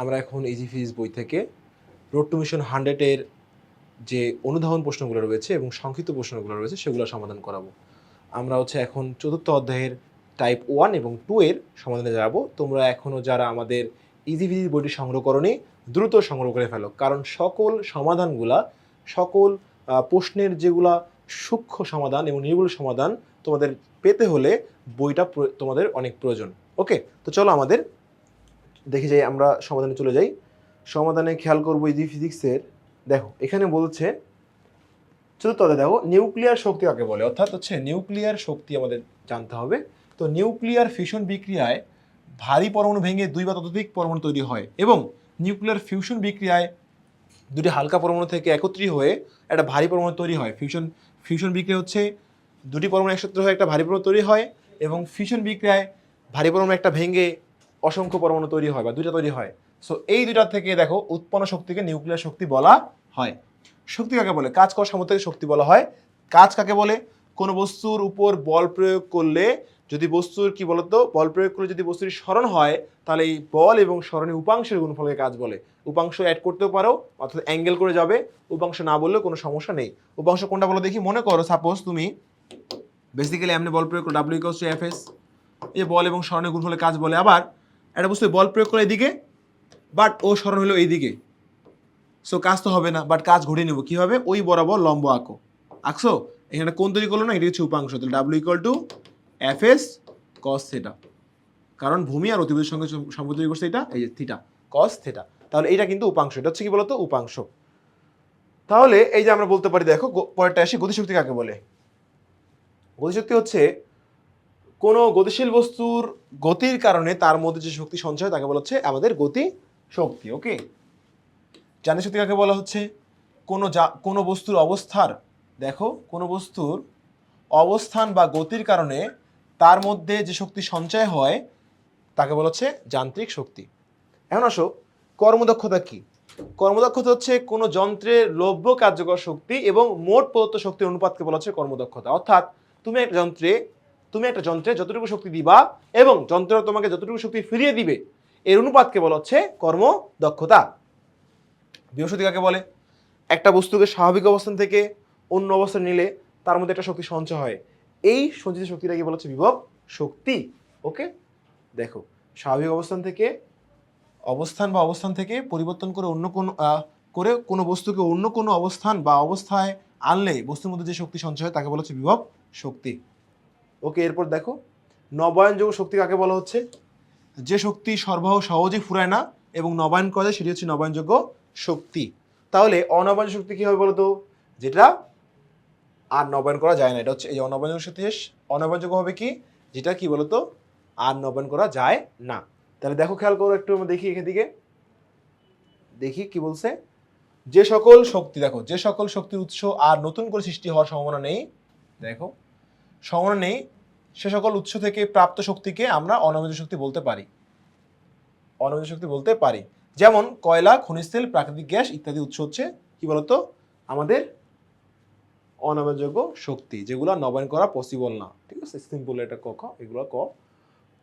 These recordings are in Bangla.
আমরা এখন ইজি ফিজিক্স বই থেকে রোড টু মিশন হান্ড্রেডের যে অনুধাবন প্রশ্নগুলো রয়েছে এবং সংক্ষিপ্ত প্রশ্নগুলো রয়েছে সেগুলো সমাধান করাবো। আমরা হচ্ছে এখন চতুর্থ অধ্যায়ের টাইপ ওয়ান এবং টু এর সমাধানে যাব। তোমরা এখনও যারা আমাদের ইজি ফিজিক্স বইটি সংগ্রহ করনি, দ্রুত সংগ্রহ করে ফেলো। কারণ সকল সমাধানগুলা, সকল প্রশ্নের যেগুলা সূক্ষ্ম সমাধান এবং নির্ভুল সমাধান তোমাদের পেতে হলে বইটা তোমাদের অনেক প্রয়োজন। ওকে তো চলো আমাদের দেখে যাই, আমরা সমাধানে চলে যাই। সমাধানে খেয়াল করব ইজি ফিজিক্সের। দেখো, এখানে বলছে চতুর্থ অধ্যায় দেখো, নিউক্লিয়ার শক্তি কাকে বলে? অর্থাৎ হচ্ছে নিউক্লিয়ার শক্তি আমাদের জানতে হবে। তো নিউক্লিয়ার ফিউশন বিক্রিয়ায় ভারী পরমাণু ভেঙে দুই বা ততোধিক পরমাণু তৈরি হয় এবং নিউক্লিয়ার ফিউশন বিক্রিয়ায় দুটি হালকা পরমাণু থেকে একত্রিত হয়ে একটা ভারী পরমাণু তৈরি হয়। ফিউশন ফিউশন বিক্রিয়া হচ্ছে দুটি পরমাণু একসাথে হয়ে একটা ভারী পরমাণু তৈরি হয় এবং ফিউশন বিক্রিয়ায় ভারী পরমাণু একটা ভেঙে অসংখ্য পরমাণু তৈরি হয় বা দুইটা তৈরি হয়। সো এই দুইটা থেকে দেখো উৎপন্ন শক্তিকে নিউক্লিয়ার শক্তি বলা হয়। শক্তি কাকে বলে? কাজ করার সামর্থ্য থেকে শক্তি বলা হয়। কাজ কাকে বলে? কোনো বস্তুর উপর বল প্রয়োগ করলে যদি বস্তুর কি বলতো? বল প্রয়োগ করলে যদি বস্তুটি স্মরণ হয়, তাহলে এই বল এবং স্মরণের উপাংশের গুণফলকে কাজ বলে। উপাংশ অ্যাড করতেও পারো, অর্থাৎ অ্যাঙ্গেল করে যাবে। উপাংশ না বললেও কোনো সমস্যা নেই। উপাংশ কোনটা বলো দেখি? মনে করো সাপোজ তুমি বেসিক্যালি এমনি বল প্রয়োগ করো W equals to F S এই বল এবং স্মরণের গুণফলের কাজ বলে। আবার একটা বস্তু বল প্রয়োগ করে এদিকে বাট ও স্মরণ হলো এইদিকে। সো কাজ তো হবে না বাট কাজ ঘটিয়ে নেব। কী হবে? ওই বরাবর লম্ব আঁকো। আঁকছো? এখানে কোন তৈরি করল না? এটা হচ্ছে উপাংশ। তাহলে W equal to F S cos theta কারণ ভূমি আর অতিভুজের সঙ্গে সম- সম্পর্ক তৈরি করছে এটা, এই যে থিটা কস থেটা তাহলে এটা কিন্তু উপাংশ। এটা হচ্ছে কি বলতো? উপাংশ। তাহলে এই যে আমরা বলতে পারি, দেখো পরেরটা আসি গতিশক্তি কাকে বলে? গতিশক্তি হচ্ছে কোনো গতিশীল বস্তুর গতির কারণে তার মধ্যে যে শক্তি সঞ্চয় তাকে বলা হচ্ছে আমাদের গতি শক্তি ওকে জানি শক্তি কাকে বলা হচ্ছে? কোনো যা, কোনো বস্তুর অবস্থার, দেখো, কোনো বস্তুর অবস্থান বা গতির কারণে তার মধ্যে যে শক্তি সঞ্চয় হয়, তাকে বলা হচ্ছে যান্ত্রিক শক্তি। এখন আসো, কর্মদক্ষতা কি? কর্মদক্ষতা হচ্ছে কোনো যন্ত্রের লভ্য কার্যকর শক্তি এবং মোট প্রদত্ত শক্তির অনুপাতকে বলা হচ্ছে কর্মদক্ষতা। অর্থাৎ তুমি একটা যন্ত্রে তুমি একটা যন্ত্রে যতটুকু শক্তি দিবা এবং যন্ত্র তোমাকে যতটুকু শক্তি ফিরিয়ে দিবে, এর অনুপাতকে বলা হচ্ছে কর্মদক্ষতা বৃহস্পতি কাকে বলে? একটা বস্তুকে স্বাভাবিক অবস্থান থেকে অন্য অবস্থান নিলে তার মধ্যে একটা শক্তি সঞ্চয় হয়। এই সঞ্চিত শক্তিটাকে বলা হচ্ছে? বিভব শক্তি। ওকে? দেখো, স্বাভাবিক অবস্থান থেকে অবস্থান বা অবস্থান থেকে পরিবর্তন করে অন্য কোনো করে কোনো বস্তুকে অন্য কোনো অবস্থান বা অবস্থায় আনলে বস্তুর মধ্যে যে শক্তি সঞ্চয় হয় তাকে বলা হচ্ছে বিভব শক্তি। ওকে, এরপর দেখো নবায়নযোগ্য শক্তি কাকে বলা হচ্ছে? যে শক্তি সরবরাহ সহজেই ফুরায় না এবং নবায়ন করা যায়, সেটি হচ্ছে নবায়নযোগ্য শক্তি। তাহলে অনবায়ন শক্তি কি হবে বলতো? যেটা আর নবায়ন করা যায় না, এটা হচ্ছে এই অনবায়নযোগ্য শক্তি অনবায়নযোগ্য হবে কি? যেটা কি বলতো? আর নবায়ন করা যায় না। তাহলে দেখো, খেয়াল করো একটু, আমরা দেখি এখান দিকে দেখি কি বলছে? যে সকল শক্তি, দেখো, যে সকল শক্তির উৎস আর নতুন করে সৃষ্টি হওয়ার সম্ভাবনা নেই। দেখো সম্ভাবনা নেই, সে সকল উৎস থেকে প্রাপ্ত শক্তিকে আমরা অনবীজ শক্তি বলতে পারি। অনবীজ শক্তি বলতে পারি। যেমন কয়লা, খনিজ তেল, প্রাকৃতিক গ্যাস ইত্যাদি উৎস হচ্ছে, কি বলতো? আমাদের অনবযোগ্য শক্তি, যেগুলো নবায়ন করা পসিবল না। ঠিক আছে? সিম্পল এটা ক, খ, এগুলো ক।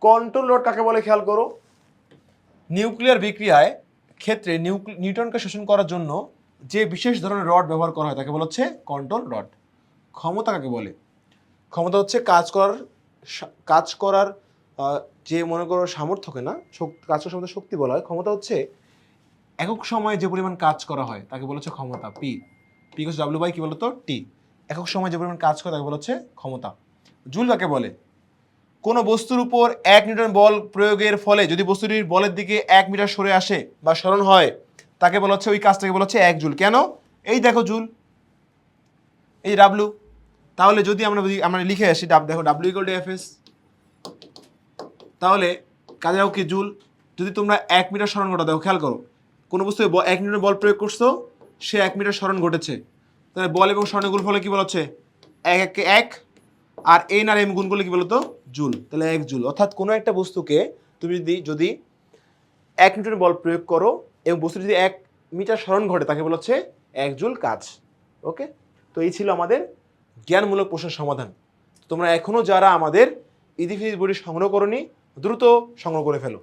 কন্ট্রোল রড কাকে বলে খেয়াল করো? নিউক্লিয়ার বিক্রিয়ায় ক্ষেত্রে নিউটনকে শোষণ করার জন্য যে বিশেষ ধরনের রড ব্যবহার করা হয়, তাকে বলা হচ্ছে কন্ট্রোল রড ক্ষমতা কাকে বলে? ক্ষমতা হচ্ছে কাজ করার কাজ করার যে মনে করো সামর্থ্যকে না কাজ করার সময় শক্তি বলা হয়, ক্ষমতা হচ্ছে একক সময়ে যে পরিমাণ কাজ করা হয়, তাকে বলা হচ্ছে ক্ষমতা P P cos W by কি বলতো টি একক সময়ে যে পরিমাণ কাজ করে তাকে বলা হচ্ছে ক্ষমতা। জুল কাকে বলে, কোনো বস্তুর উপর এক নিউটন বল প্রয়োগের ফলে যদি বস্তুটির বলের দিকে এক মিটার সরে আসে বা স্মরণ হয়, তাকে বলা হচ্ছে ওই কাজটাকে বলা হচ্ছে এক জুল। কেন? এই দেখো জুল। এই ডাব্লু তাহলে যদি আমরা আমরা লিখে আসি দেখো W equal to F S তাহলে কাজে কি, জুল? যদি তোমরা এক মিটার স্মরণ ঘটা দেখো খেয়াল করো। কোনো বস্তু এক মিটার বল প্রয়োগ করছ, সে এক মিটার স্মরণ ঘটেছে। তাহলে বল এবং স্মরণের গুণ ফলে কি বলা হচ্ছে এক এক এক, আর এন আর এম গুণ করলে কি বলতো? জুল। তাহলে এক জুল। অর্থাৎ কোনো একটা বস্তুকে তুমি যদি যদি এক মিটার বল প্রয়োগ করো, এবং বস্তু যদি এক মিটার স্মরণ ঘটে, তাকে বলা হচ্ছে এক জুল কাজ। ওকে? তো এই ছিল আমাদের জ্ঞানমূলক প্রশ্নের সমাধান। তোমরা এখনও যারা আমাদের ইদিফিস বইটি সংগ্রহ করনি, দ্রুত সংগ্রহ করে ফেলো।